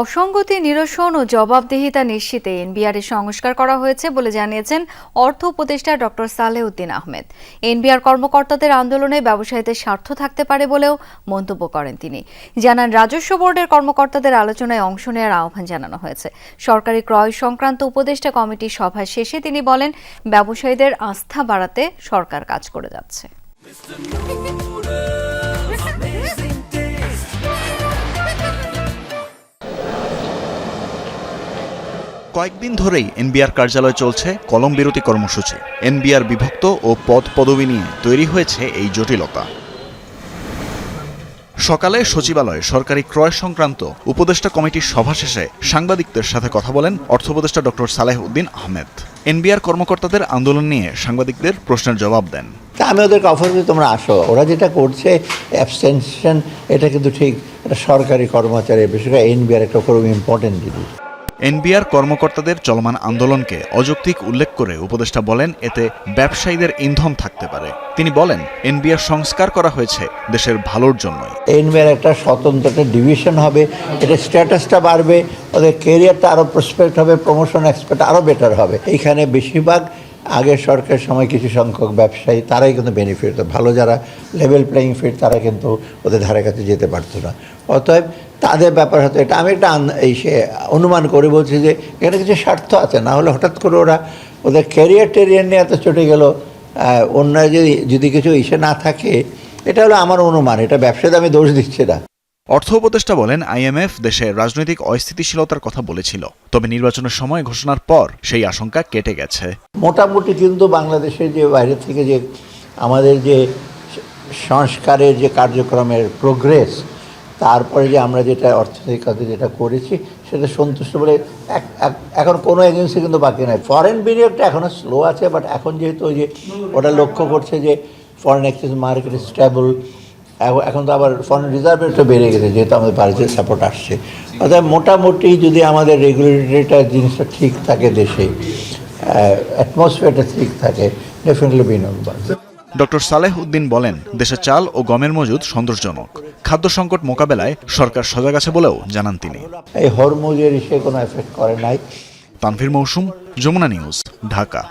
অসঙ্গতি, নিরসন ও জবাবদিহিতা নিশ্চিতে এনবিআর সংস্কার করা হয়েছে বলে জানিয়েছেন অর্থ উপদেষ্টা ডক্টর সালেউদ্দিন আহমেদ। এনবিআর কর্মকর্তাদের আন্দোলনে ব্যবসায়ীদের স্বার্থ থাকতে পারে বলেও মন্তব্য করেন তিনি। জানান, রাজস্ব বোর্ডের কর্মকর্তাদের আলোচনায় অংশ নেওয়ার আহ্বান জানানো হয়েছে। সরকারি ক্রয় সংক্রান্ত উপদেষ্টা কমিটির সভা শেষে তিনি বলেন, ব্যবসায়ীদের আস্থা বাড়াতে সরকার কাজ করে যাচ্ছে। কয়েকদিন ধরেই এনবিআর কার্যালয়ে চলছে কলম বিরতি কর্মসূচি। এনবিআর বিভক্ত ও পদ পদবি নিয়ে তৈরি হয়েছে এই জটিলতা। সকালে সচিবালয়ে সরকারি ক্রয় সংক্রান্ত উপদেষ্টা কমিটির সভা শেষে সাংবাদিকদের সাথে কথা বলেন অর্থ উপদেষ্টা ডক্টর সালেহ উদ্দিন আহমেদ। এনবিআর কর্মকর্তাদের আন্দোলন নিয়ে সাংবাদিকদের প্রশ্নের জবাব দেন। তা আমি ওদেরকে অফার করি তোমরা আসো। ওরা যেটা করছে অ্যাবসেনশন এটা কিন্তু ঠিক সরকারি কর্মচারী, বিশেষ করে এনবিআর একটা খুব ইম্পর্টেন্ট জিনিস। এনবিআর কর্মকর্তাদের চলমান আন্দোলনকে অযৌক্তিক উল্লেখ করে উপদেষ্টা বলেন, এতে ব্যবসায়ীদের ইন্ধন থাকতে পারে। তিনি বলেন, এনবিআর সংস্কার করা হয়েছে দেশের ভালোর জন্যই। এনবিআর একটা স্বতন্ত্র একটা ডিভিশন হবে, এটা স্ট্যাটাসটা বাড়বে, ওদের কেরিয়ারটা আরও প্রসপেক্ট হবে, প্রমোশন এক্সপেক্ট আরও বেটার হবে। এইখানে বেশিরভাগ আগের সরকারের সময় কিছু সংখ্যক ব্যবসায়ী, তারাই কিন্তু বেনিফিট ভালো যারা লেভেল প্লেয়িং ফিল্ড তারা কিন্তু ওদের ধারে কাছে যেতে পারতো না। অতএব তাদের ব্যাপার হতো এটা। আমি একটা এই সে অনুমান করে বলছি যে এখানে কিছু স্বার্থ আছে না হলে হঠাৎ করে ওরা ওদের ক্যারিয়ার টেরিয়ার নিয়ে এত চটে গেল অন্য যদি যদি কিছু ইসে না থাকে এটা হলো আমার অনুমান এটা ব্যবসাতে আমি দোষ দিচ্ছি না। অর্থ উপদেষ্টা বলেন আইএমএফ দেশে রাজনৈতিক অস্থিতিশীলতার কথা বলেছিল তবে নির্বাচনের সময় ঘোষণার পর সেই আশঙ্কা কেটে গেছে। মোটামুটি কিন্তু বাংলাদেশের যে বাইরে থেকে যে আমাদের যে সংস্কারের যে কার্যক্রমের প্রোগ্রেস তারপরে যে আমরা যেটা অর্থনৈতিক খাতে যেটা করেছি, সেটা সন্তুষ্ট বলে এখন কোনো এজেন্সি কিন্তু বাকি নাই। ফরেন বিনিয়োগটা এখনও স্লো আছে বাট এখন যেহেতু ওই যে ওটা লক্ষ্য করছে যে ফরেন এক্সচেঞ্জ মার্কেট স্টেবল এখন তো আবার ফরেন রিজার্ভ রেটও বেড়ে গেছে, যেহেতু আমাদের বাড়িতে সাপোর্ট আসছে। অর্থাৎ মোটামুটি যদি আমাদের রেগুলেটরিটা জিনিসটা ঠিক থাকে দেশে অ্যাটমসফিয়ারটা ঠিক থাকে ডেফিনেটলি বিনিয়োগ বাড়বে। ডক্টর সালেহ উদ্দিন বলেন দেশে চাল ও গমের মজুদ সন্তোষজনক। খাদ্য সংকট মোকাবেলায় সরকার সজাগ আছে বলেও জানান তিনি। এই হরমুজের সে কোনো এফেক্ট করে নাই। তানভীর মৌসুম যমুনা নিউজ ঢাকা।